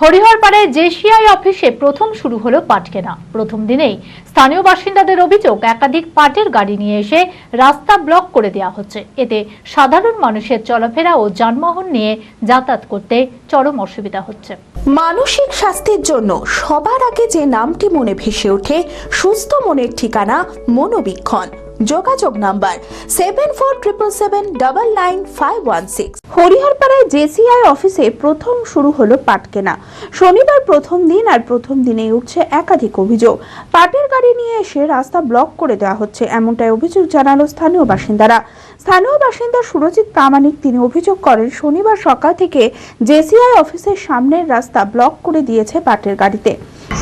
হরিহরপাড়ায় JCI অফিসে প্রথম শুরু হলো পাট কেনা প্রথম দিনেই স্থানীয় বাসিন্দাদের অভিযোগ একাধিক পাটের গাড়ি নিয়ে এসে রাস্তা ব্লক করে দেওয়া হচ্ছে। এতে সাধারণ মানুষের চলাফেরা ও যানবাহন নিয়ে যাতায়াত করতে চরম অসুবিধা হচ্ছে। মানসিক স্বাস্থ্যের জন্য সবার আগে যে নামটি মনে ভেসে ওঠে, সুস্থ মনের ঠিকানা মনোবীক্ষণ। যোগাযোগ number seven four triple seven double nine five one six হরিহরপাড়ায় JCI অফিসে প্রথম শুরু হলো পাট কেনা। শনিবার প্রথম দিন আর প্রথম দিনেই উঠছে একাধিক অভিযোগ। পাটের গাড়ি নিয়ে এসে রাস্তা ব্লক করে দেওয়া হচ্ছে এমনটাই অভিযোগ জানালো স্থানীয় বাসিন্দারা। স্থানীয় বাসিন্দা সুরজিৎ প্রামাণিক তিনি অভিযোগ করেন শনিবার সকাল থেকে জেসিআই অফিসের সামনের রাস্তা ব্লক করে দিয়েছে পাটের গাড়িতে।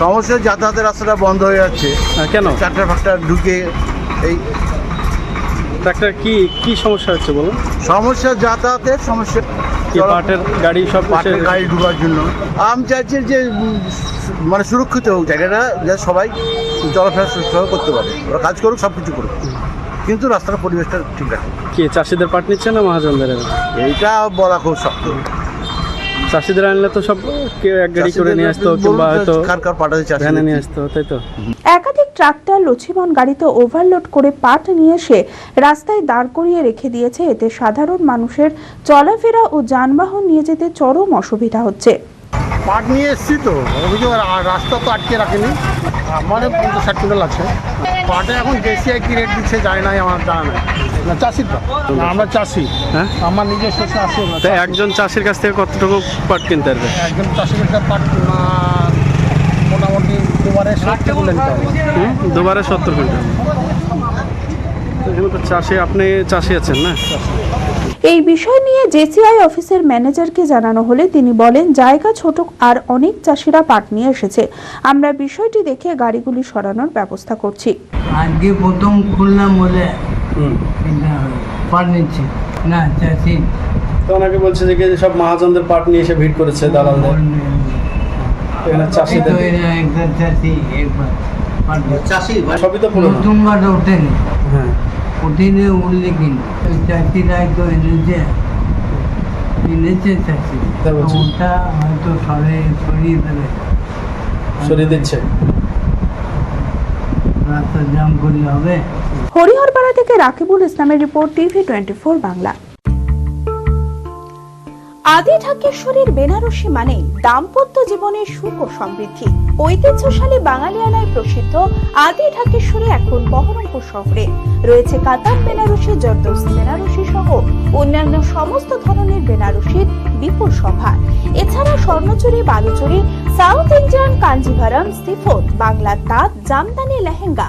সমস্যা যাতায়াতের রাস্তাটা বন্ধ হয়ে যাচ্ছে। কেন? চারটা ফাঁকটা ঢুকে এই ট্রাক্টর কি কি সমস্যা হচ্ছে বলুন? সমস্যা যাতায়াতের সমস্যা। কি পাটের গাড়ি সব পাটের গাড়ি ঢুকার জন্য। আমি চাইছি যে মানে সুরক্ষিত হোক জায়গাটা যাতে সবাই চলাফেরা সুস্থভাবে করতে পারে। ওরা কাজ করুক সব কিছু করুক। কিন্তু রাস্তার পরিবেশটা ঠিক রাখে কি চাষিদের পাট নিচ্ছে না মহাজনদের? এইটা বলা খুব শক্ত। চাষিদের আনলে তো সব কেউ এক গাড়ি করে নিয়ে আসতো কিংবা হয়তো ভ্যানে নিয়ে আসতো তাই তো? একাধিক ট্রাক্টর গাড়িতে ওভারলোড করে পাট নিয়ে এসে রাস্তায় দাঁড় করিয়ে রেখে দিয়েছে। এতে সাধারণ মানুষের চলাফেরা ও যানবাহন নিয়ে যেতে চরম অসুবিধা হচ্ছে। পাট নিয়ে এসেছি তো। অভিযোগ রাস্তা তো আটকে রাখেনি। পঞ্চাশ ষাট কুইন্টাল আছে। পাটে এখন দেশিয়ায় কি রেট দিচ্ছে জানি নাই আমার জানা নাই। না চাষির না, আমরা চাষি। হ্যাঁ? আমার নিজস্ব চাষি। একজন চাষির কাছ থেকে কতটুকু পাট কিনতে পারবে? একজন চাষির একটা পাট মোটামুটি দুবারে? দুবারে সত্তর কুইন্টাল। এখানে তো চাষি আপনি চাষি আছেন না? এই বিষয় নিয়ে জেসিআই অফিসের ম্যানেজারকে জানানো হলে তিনি বলেন জায়গা ছোট আর অনেক চাষিরা পাট নিয়ে এসেছে। আমরা বিষয়টি দেখে গাড়িগুলি সরানোর ব্যবস্থা করছি। আজকে প্রথম খুললাম বলে পাট নিচ্ছে না চাষি তো ওনাকে বলছে যে সব মহাজনদের পাট নিয়ে এসে ভিড় করেছে দালালদের? এখানে চাষিদের এরা চাষি একবার পাট সবই তো পুরো নতুনবার ওঠেনি। হ্যাঁ। ওঠেনি উঠলে কিনা ওই তো এনেছে। এনেছে চাষি। ওটা হয়তো সরে সরিয়ে দেবে। সরিয়ে দিচ্ছে। রাস্তা জাম করলে হবে। হরিহরপাড়া থেকে রাকিবুল ইসলামের report TV twenty four Bangla. আদি ঢাকেশ্বরীর বেনারসি মানে দাম্পত্য জীবনের সুখ ও সমৃদ্ধি। ঐতিহ্যশালী বাঙালিয়ানায় প্রসিদ্ধ আদি ঢাকেশ্বরী এখন বহরমপুর শহরে। রয়েছে কাতার বেনারসি জর্দৌসি বেনারসি সহ অন্যান্য সমস্ত ধরনের বেনারসির বিপুল সম্ভার এছাড়া Swarnachari, Baluchari, south Indian Kanjivaram chiffon বাংলার তাঁত, জামদানি, লেহেঙ্গা